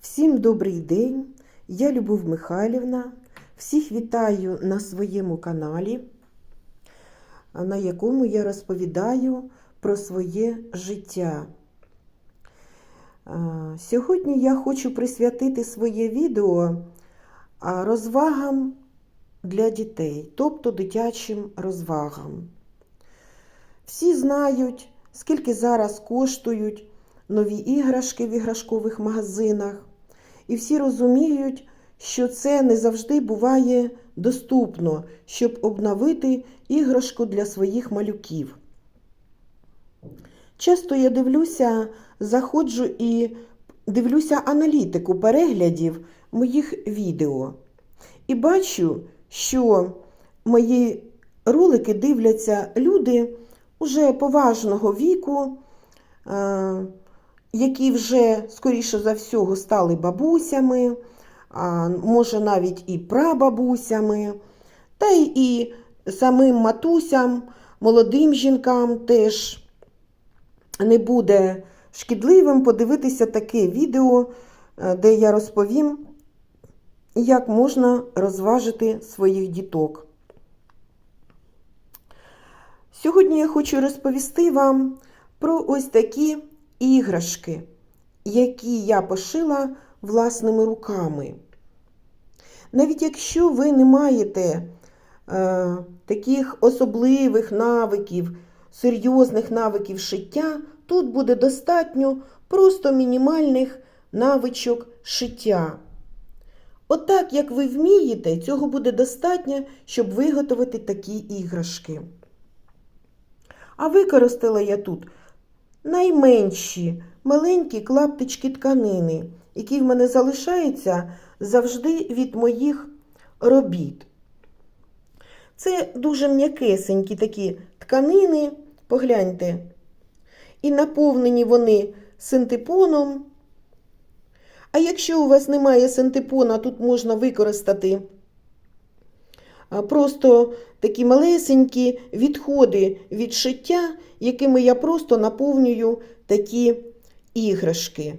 Всім добрий день! Я Любов Михайлівна. Всіх вітаю на своєму каналі, на якому я розповідаю про своє життя. Сьогодні я хочу присвятити своє відео розвагам для дітей, тобто дитячим розвагам. Всі знають, скільки зараз коштують нові іграшки в іграшкових магазинах. І всі розуміють, що це не завжди буває доступно, щоб обновити іграшку для своїх малюків. Часто я дивлюся, заходжу і дивлюся аналітику переглядів моїх відео. І бачу, що мої ролики дивляться люди уже поважного віку, е, які вже, скоріше за всього, стали бабусями, а може навіть і прабабусями, та й і самим матусям, молодим жінкам теж не буде шкідливим подивитися таке відео, е, де я розповім, як можна розважити своїх діток. Сьогодні я хочу розповісти вам про ось такі іграшки, які я пошила власними руками. Навіть якщо ви не маєте е, таких особливих навиків, серйозних навиків шиття, тут буде достатньо просто мінімальних навичок шиття. Отак, як ви вмієте, цього буде достатньо, щоб виготовити такі іграшки. А використала я тут найменші маленькі клаптички тканини, які в мене залишаються завжди від моїх робіт. Це дуже м'якесенькі такі тканини, погляньте, і наповнені вони синтепоном. А якщо у вас немає синтепона, тут можна використати просто такі малесенькі відходи від шиття, якими я просто наповнюю такі іграшки.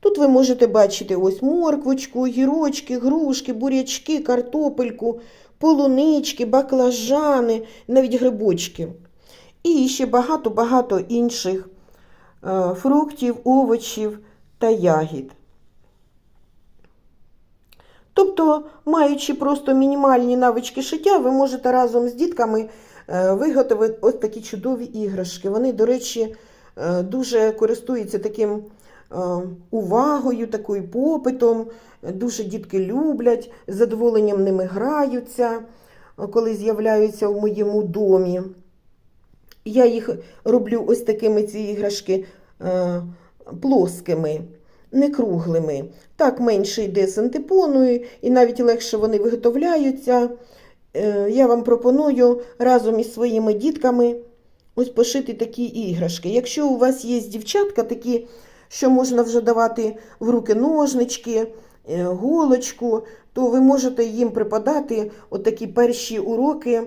Тут ви можете бачити ось морквочку, гірочки, грушки, бурячки, картопельку, полунички, баклажани, навіть грибочки. І ще багато-багато інших е, фруктів, овочів та ягід. Тобто, маючи просто мінімальні навички шиття, ви можете разом з дітками е, виготовити ось такі чудові іграшки. Вони, до речі, е, дуже користуються таким е, увагою, такою попитом. Дуже дітки люблять, з задоволенням ними граються, коли з'являються в моєму домі. Я їх роблю ось такими ці іграшки плоскими не круглими. Так менше йде синтепоною і навіть легше вони виготовляються. Е, я вам пропоную разом із своїми дітками ось пошити такі іграшки. Якщо у вас є дівчатка, такі, що можна вже давати в руки ножнички, е, голочку, то ви можете їм припадати отакі перші уроки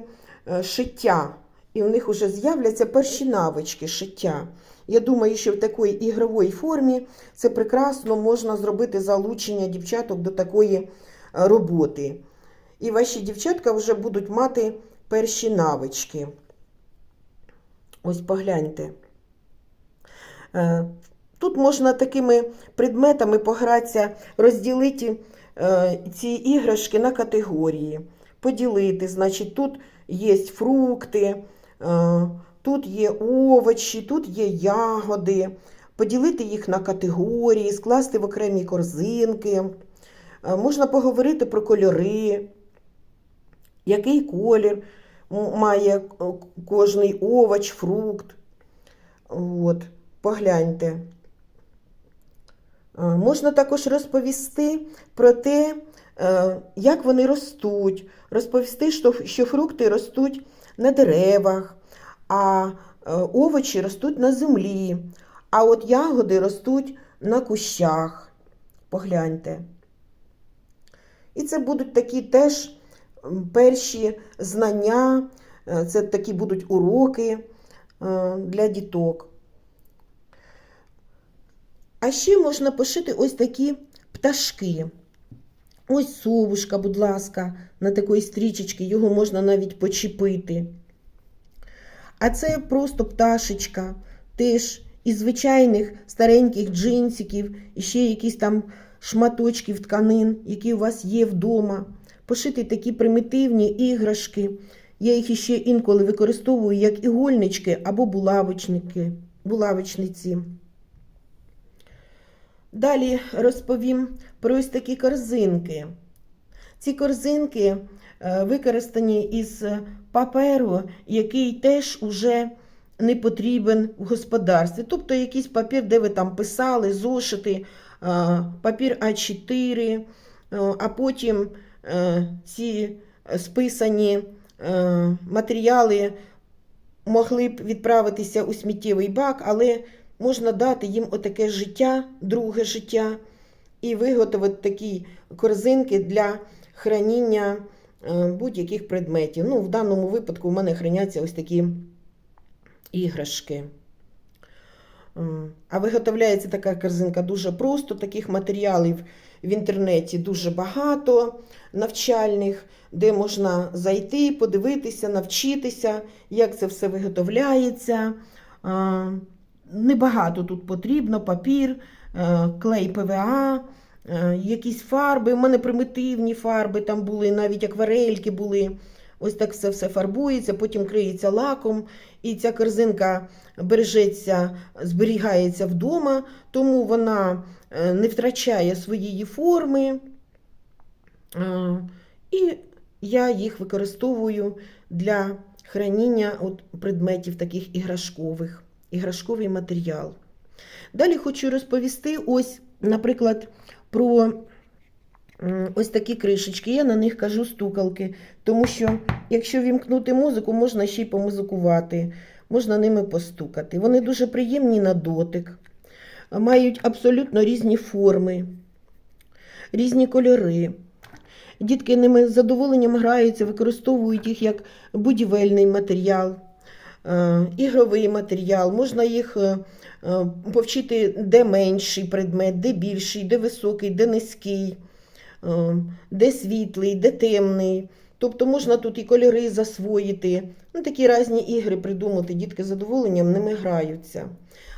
е, шиття. І у них вже з'являться перші навички шиття. Я думаю, що в такій ігровій формі це прекрасно можна зробити залучення дівчаток до такої роботи. І ваші дівчатка вже будуть мати перші навички. Ось погляньте. Тут можна такими предметами погратися, розділити ці іграшки на категорії, поділити. Значить, тут є фрукти. Тут є овочі, тут є ягоди, поділити їх на категорії, скласти в окремі корзинки. Можна поговорити про кольори, який колір має кожний овоч, фрукт. От, Погляньте. Можна також розповісти про те, як вони ростуть, розповісти, що фрукти ростуть на деревах а е, овочі ростуть на землі, а от ягоди ростуть на кущах. Погляньте. І це будуть такі теж перші знання, е, це такі будуть уроки е, для діток. А ще можна пошити ось такі пташки. Ось совушка, будь ласка, на такої стрічечки, його можна навіть почепити. А це просто пташечка, теж із звичайних стареньких джинсиків, і ще якісь там шматочків тканин, які у вас є вдома. Пошити такі примітивні іграшки. Я їх іще інколи використовую як ігольнички або булавочники, булавочниці. Далі розповім про ось такі корзинки. Ці корзинки е, використані із паперу, який теж уже не потрібен в господарстві. Тобто якийсь папір, де ви там писали, зошити, е, папір А4, е, а потім ці списані матеріали могли б відправитися у сміттєвий бак, але можна дати їм отаке життя, друге життя, і виготовити такі корзинки для храніння е, будь-яких предметів. Ну, в даному випадку у мене храняться ось такі іграшки. А виготовляється така корзинка дуже просто, таких матеріалів в інтернеті дуже багато навчальних, де можна зайти, подивитися, навчитися, як це все виготовляється. Небагато тут потрібно: папір, е, клей ПВА, якісь фарби. У мене примітивні фарби там були, навіть акварельки були. Ось так все все фарбується, потім криється лаком, і ця корзинка бережеться, зберігається вдома, тому вона е, не втрачає своєї форми. Е, І я їх використовую для храніння от предметів таких іграшкових, іграшковий матеріал. Далі хочу розповісти, ось, наприклад, про ось такі кришечки. Я на них кажу стукалки, тому що якщо вімкнути музику, можна ще й помузикувати, можна ними постукати. Вони дуже приємні на дотик, мають абсолютно різні форми, різні кольори. Дітки ними з задоволенням граються, використовують їх як будівельний матеріал, е, ігровий матеріал. Можна їх е, повчити, де менший предмет, де більший, де високий, де низький, е, де світлий, де темний. Тобто можна тут і кольори засвоїти. Ну, такі різні ігри придумати. Дітки з задоволенням ними граються.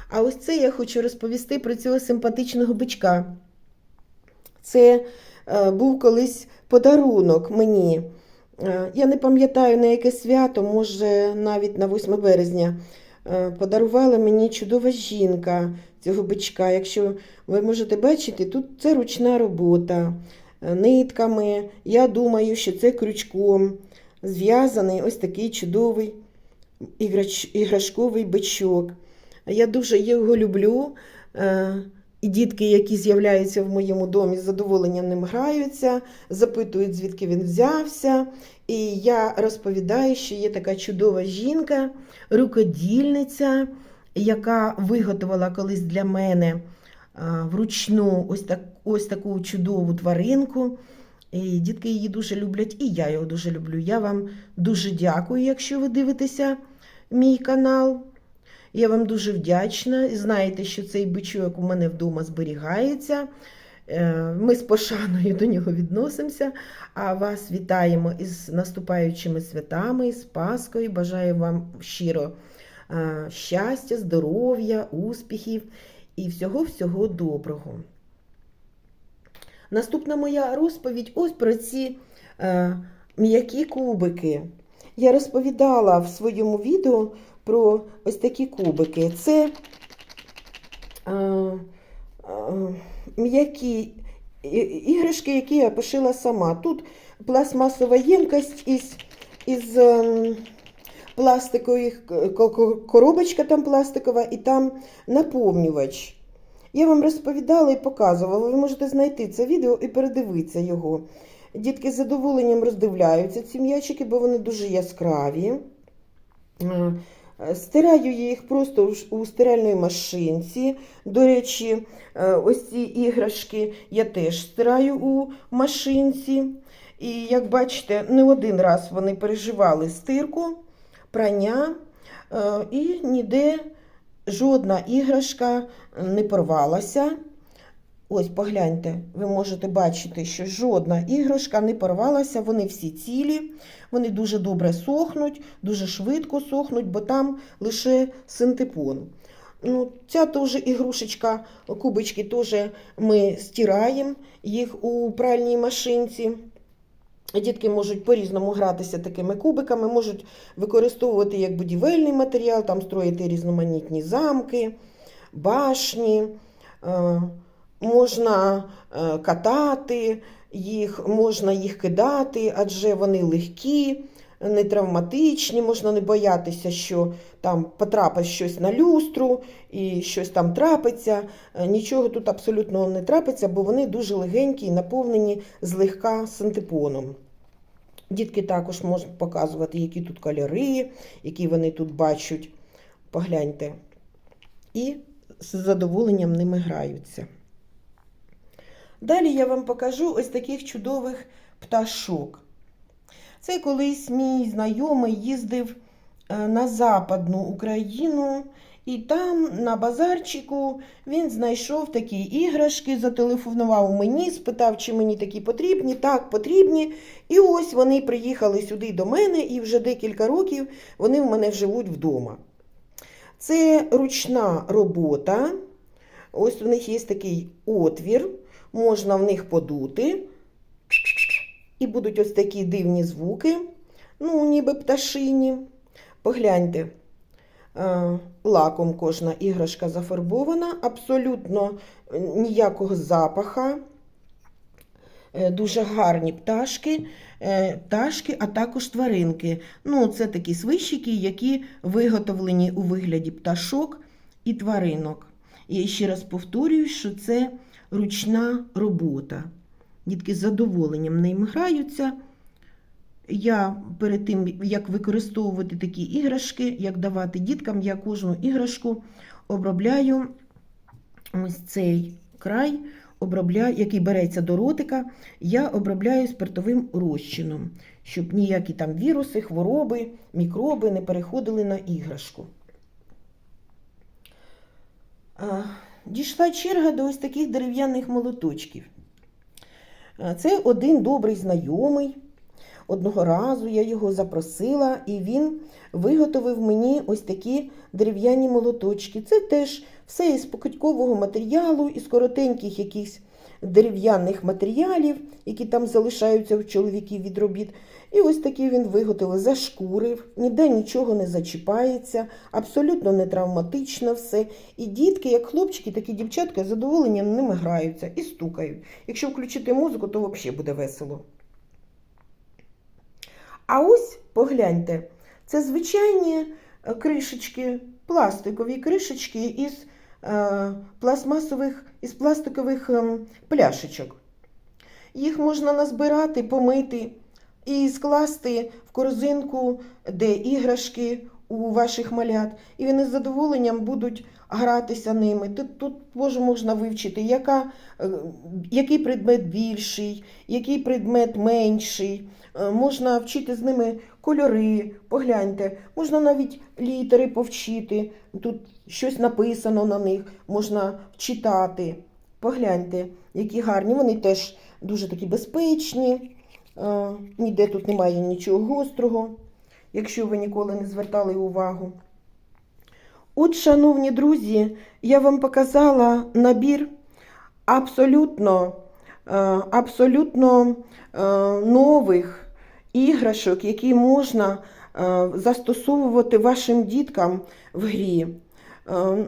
А ось це я хочу розповісти про цього симпатичного бичка. Це е, був колись подарунок мені. Е, Я не пам'ятаю на яке свято, може навіть на 8 березня. Е, Подарувала мені чудова жінка цього бичка. Якщо ви можете бачити, тут це ручна робота е, нитками. Я думаю, що це крючком зв'язаний ось такий чудовий іграшковий бичок. Я дуже його люблю. Е, І дітки, які з'являються в моєму домі, з задоволенням ним граються, запитують, звідки він взявся. І я розповідаю, що є така чудова жінка, рукодільниця, яка виготовила колись для мене вручну ось, так, ось таку чудову тваринку. І дітки її дуже люблять, і я його дуже люблю. Я вам дуже дякую, якщо ви дивитеся мій канал. Я вам дуже вдячна. Знаєте, що цей бичок у мене вдома зберігається. Е, Ми з пошаною до нього відносимося. А вас вітаємо із наступаючими святами, з Паскою. Бажаю вам щиро е, щастя, здоров'я, успіхів і всього-всього доброго. Наступна моя розповідь ось про ці е, м'які кубики. Я розповідала в своєму відео про ось такі кубики. Це е, е, м'які іграшки, які я пошила сама. Тут пластмасова ємкость із, із ем, пластикових ко- ко- коробочка там пластикова і там наповнювач. Я вам розповідала і показувала. Ви можете знайти це відео і передивитися його. Дітки з задоволенням роздивляються ці м'ячики, бо вони дуже яскраві. Е, Стираю їх просто у стиральної машинці. До речі, е, ось ці іграшки я теж стираю у машинці. І як бачите, не один раз вони переживали стирку, прання е, і ніде жодна іграшка не порвалася. Ось погляньте, ви можете бачити, що жодна іграшка не порвалася, вони всі цілі, вони дуже добре сохнуть, дуже швидко сохнуть, бо там лише синтепон. Ну, ця теж ігрушечка, кубочки теж ми стираємо їх у пральній машинці. Дітки можуть по-різному гратися такими кубиками, можуть використовувати як будівельний матеріал, там строїти різноманітні замки, башні. Можна е, катати їх, можна їх кидати, адже вони легкі, не травматичні, можна не боятися, що там потрапить щось на люстру і щось там трапиться. Е, Нічого тут абсолютно не трапиться, бо вони дуже легенькі і наповнені злегка синтепоном. Дітки також можуть показувати, які тут кольори, які вони тут бачать. Погляньте. І з задоволенням ними граються. Далі я вам покажу ось таких чудових пташок. Це колись мій знайомий їздив е, на Западну Україну, і там на базарчику він знайшов такі іграшки, зателефонував мені, спитав, чи мені такі потрібні. Так, потрібні. І ось вони приїхали сюди до мене, і вже декілька років вони в мене живуть вдома. Це ручна робота. Ось у них є такий отвір, можна в них подути. І будуть ось такі дивні звуки, ну, ніби пташині. Погляньте, е, лаком кожна іграшка зафарбована, абсолютно ніякого запаха. Е, Дуже гарні пташки, е, пташки, а також тваринки. Ну, це такі свищики, які виготовлені у вигляді пташок і тваринок. І ще раз повторюю, що це ручна робота. Дітки з задоволенням ним граються. Я перед тим, як використовувати такі іграшки, як давати діткам, я кожну іграшку обробляю ось цей край, обробляю, який береться до ротика, я обробляю спиртовим розчином, щоб ніякі там віруси, хвороби, мікроби не переходили на іграшку. Дійшла черга до ось таких дерев'яних молоточків. Це один добрий знайомий. Одного разу я його запросила, і він виготовив мені ось такі дерев'яні молоточки. Це теж все із покидькового матеріалу, із коротеньких якихось дерев'яних матеріалів, які там залишаються у чоловіків від робіт. І ось такий він виготовив, зашкурив, ніде нічого не зачіпається, абсолютно не травматично все. І дітки, як хлопчики, так і дівчатка з задоволенням ними граються і стукають. Якщо включити музику, то взагалі буде весело. А ось погляньте, це звичайні е, кришечки, пластикові кришечки із пластмасових, із пластикових е, пляшечок. Їх можна назбирати, помити і скласти в корзинку, де іграшки у ваших малят, і вони з задоволенням будуть гратися ними. Тут, може, можна вивчити, яка, е, який предмет більший, який предмет менший. Е, Можна вчити з ними кольори, погляньте, можна навіть літери повчити. Тут щось написано на них, можна читати. Погляньте, які гарні. Вони теж дуже такі безпечні. Е, Ніде тут немає нічого гострого, якщо ви ніколи не звертали увагу. От, шановні друзі, я вам показала набір абсолютно, е, абсолютно е, нових іграшок, які можна е, застосовувати вашим діткам в грі.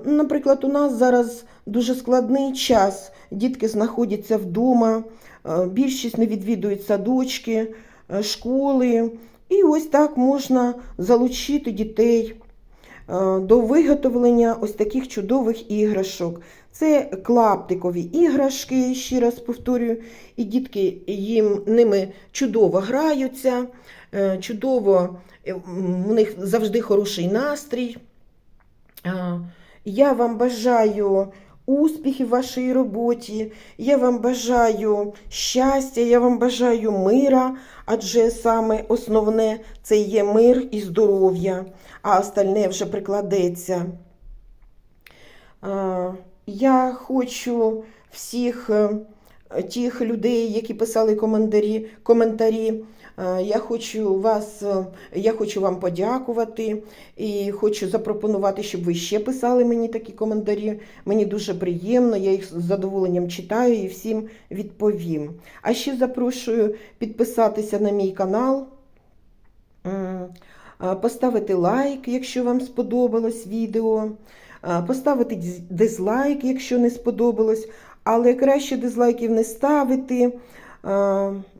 Наприклад, у нас зараз дуже складний час. Дітки знаходяться вдома, більшість не відвідують садочки, школи. І ось так можна залучити дітей до виготовлення ось таких чудових іграшок. Це клаптикові іграшки, ще раз повторюю, і дітки їм ними чудово граються, е, чудово, в у них завжди хороший настрій. Я вам бажаю успіхів в вашій роботі, я вам бажаю щастя, я вам бажаю мира, адже саме основне це є мир і здоров'я, а остальне вже прикладеться. Я хочу всіх е, тих людей, які писали коментарі, коментарі. Е, Я хочу вас, е, я хочу вам подякувати і хочу запропонувати, щоб ви ще писали мені такі коментарі. Мені дуже приємно, я їх з задоволенням читаю і всім відповім. А ще запрошую підписатися на мій канал, поставити лайк, якщо вам сподобалось відео, поставити дизлайк, якщо не сподобалось, але краще дизлайків не ставити,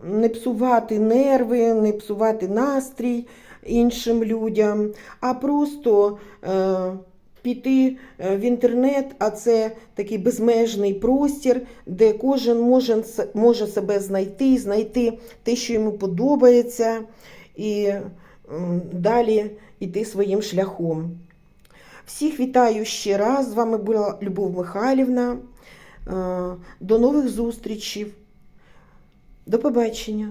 не псувати нерви, не псувати настрій іншим людям, а просто е, піти е, в інтернет, а це такий безмежний простір, де кожен може, може себе знайти, знайти те, що йому подобається, і далі йти своїм шляхом. Всіх вітаю ще раз. З вами була Любов Михайлівна. Е, До нових зустрічей. До побачення.